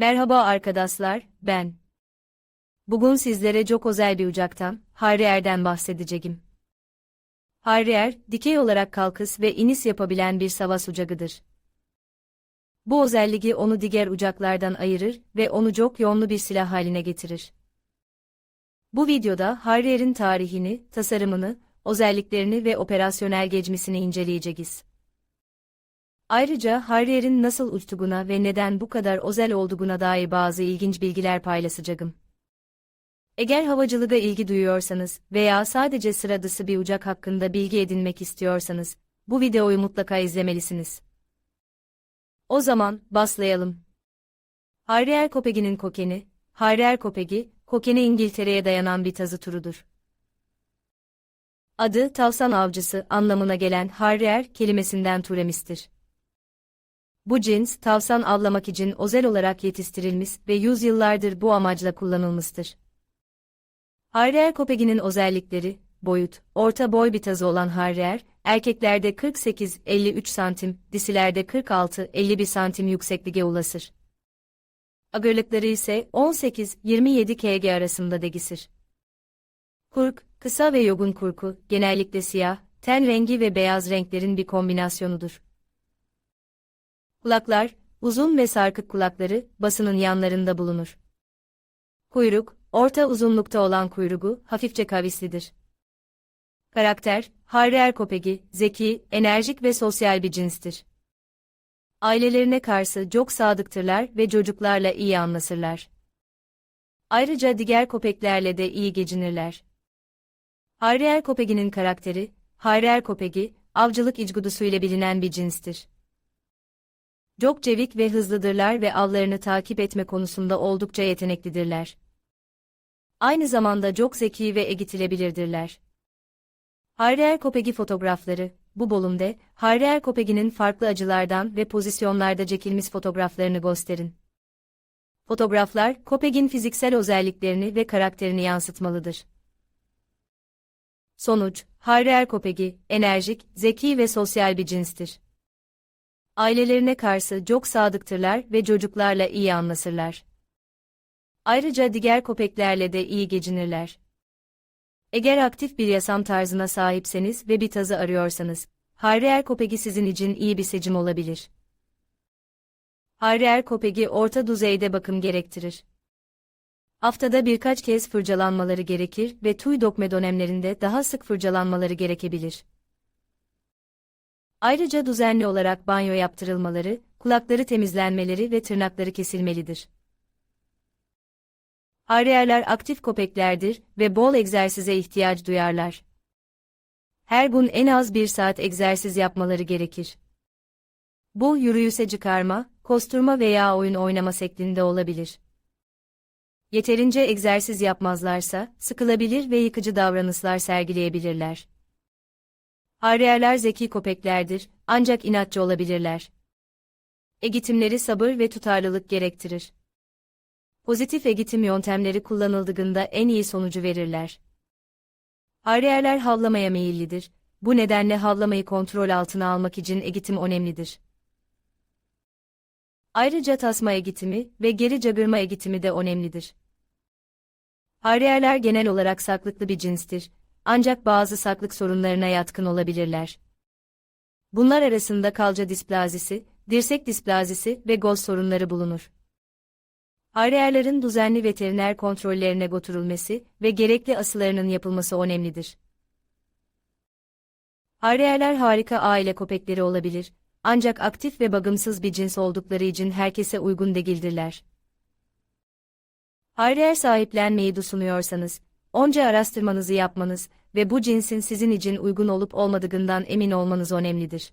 Merhaba arkadaşlar, ben. Bugün sizlere çok özel bir uçaktan, Harrier'den bahsedeceğim. Harrier, dikey olarak kalkış ve iniş yapabilen bir savaş uçağıdır. Bu özelliği onu diğer uçaklardan ayırır ve onu çok yoğunlu bir silah haline getirir. Bu videoda Harrier'in tarihini, tasarımını, özelliklerini ve operasyonel geçmişini inceleyeceğiz. Ayrıca Harrier'in nasıl uçtuğuna ve neden bu kadar özel olduğuna dair bazı ilginç bilgiler paylaşacağım. Eğer havacılığa ilgi duyuyorsanız veya sadece sıra dışı bir uçak hakkında bilgi edinmek istiyorsanız, bu videoyu mutlaka izlemelisiniz. O zaman, başlayalım. Harrier Kopegi'nin kokeni, Harrier Kopegi, kokeni İngiltere'ye dayanan bir tazı turudur. Adı, tavsan avcısı anlamına gelen Harrier kelimesinden türemiştir. Bu cins, tavsan avlamak için özel olarak yetiştirilmiş ve yüzyıllardır bu amaçla kullanılmıştır. Harrier Kopegi'nin özellikleri, boyut, orta boy bir olan Harrier, erkeklerde 48-53 santim, disilerde 46-51 santim yüksekliğe ulaşır. Agırlıkları ise 18-27 kg arasında degisir. Kurk, kısa ve yogun kurku, genellikle siyah, ten rengi ve beyaz renklerin bir kombinasyonudur. Kulaklar, uzun ve sarkık kulakları, basının yanlarında bulunur. Kuyruk, orta uzunlukta olan kuyruğu, hafifçe kavislidir. Karakter, Harrier Kopegi, zeki, enerjik ve sosyal bir cinstir. Ailelerine karşı çok sadıktırlar ve çocuklarla iyi anlaşırlar. Ayrıca diğer köpeklerle de iyi geçinirler. Harrier Kopegi'nin karakteri, Harrier Kopegi, avcılık içgüdüsüyle bilinen bir cinstir. Çok cevik ve hızlıdırlar ve avlarını takip etme konusunda oldukça yeteneklidirler. Aynı zamanda çok zeki ve egitilebilirdirler. Harrier Kopegi fotoğrafları, bu bölümde, Harrier Kopegi'nin farklı açılardan ve pozisyonlarda çekilmiş fotoğraflarını gösterin. Fotoğraflar, Kopeg'in fiziksel özelliklerini ve karakterini yansıtmalıdır. Sonuç, Harrier Kopegi, enerjik, zeki ve sosyal bir cinstir. Ailelerine karşı çok sadıktırlar ve çocuklarla iyi anlaşırlar. Ayrıca diğer köpeklerle de iyi geçinirler. Eğer aktif bir yaşam tarzına sahipseniz ve bir tazı arıyorsanız, Harrier Kopegi sizin için iyi bir seçim olabilir. Harrier Kopegi orta düzeyde bakım gerektirir. Haftada birkaç kez fırçalanmaları gerekir ve tüy dökme dönemlerinde daha sık fırçalanmaları gerekebilir. Ayrıca düzenli olarak banyo yaptırılmaları, kulakları temizlenmeleri ve tırnakları kesilmelidir. Harrierler aktif köpeklerdir ve bol egzersize ihtiyaç duyarlar. Her gün en az bir saat egzersiz yapmaları gerekir. Bu yürüyüşe çıkarma, kosturma veya oyun oynama şeklinde olabilir. Yeterince egzersiz yapmazlarsa, sıkılabilir ve yıkıcı davranışlar sergileyebilirler. Harrierler zeki köpeklerdir, ancak inatçı olabilirler. Eğitimleri sabır ve tutarlılık gerektirir. Pozitif eğitim yöntemleri kullanıldığında en iyi sonucu verirler. Harrierler havlamaya meyillidir, bu nedenle havlamayı kontrol altına almak için eğitim önemlidir. Ayrıca tasma eğitimi ve geri cagırma eğitimi de önemlidir. Harrierler genel olarak saklıklı bir cinstir, ancak bazı saklık sorunlarına yatkın olabilirler. Bunlar arasında kalça displazisi, dirsek displazisi ve göz sorunları bulunur. Harrierlerin düzenli veteriner kontrollerine götürülmesi ve gerekli asılarının yapılması önemlidir. Harrierler harika aile köpekleri olabilir, ancak aktif ve bakımsız bir cins oldukları için herkese uygun değildirler. Harrier sahiplenmeyi düşünüyorsanız, onca araştırmanızı yapmanız ve bu cinsin sizin için uygun olup olmadığından emin olmanız önemlidir.